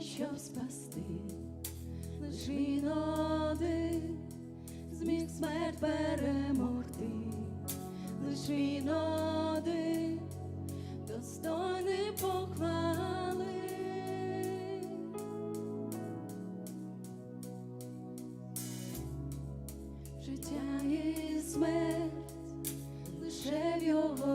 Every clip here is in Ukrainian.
щоб спасти, лиш він зміг смерть перемогти, лиш він один достойний похвали. Життя і смерть лише в його.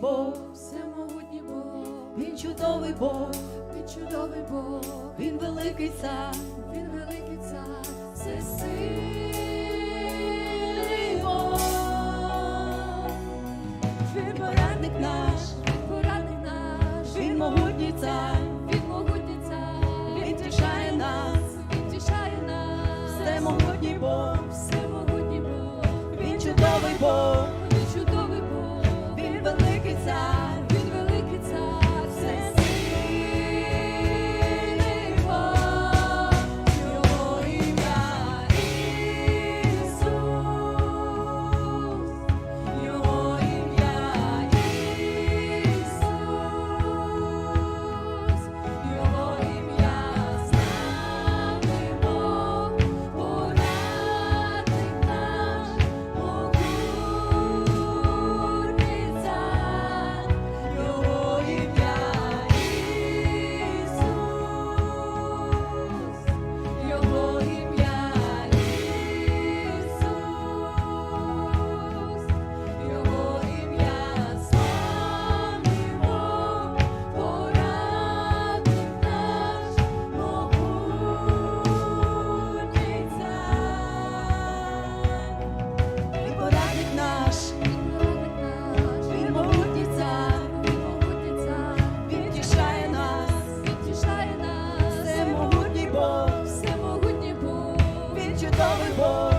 Бог, всемогутній Бог, Він чудовий Бог, Він чудовий Бог, Він великий цар, Він великий цар, все сил. Father,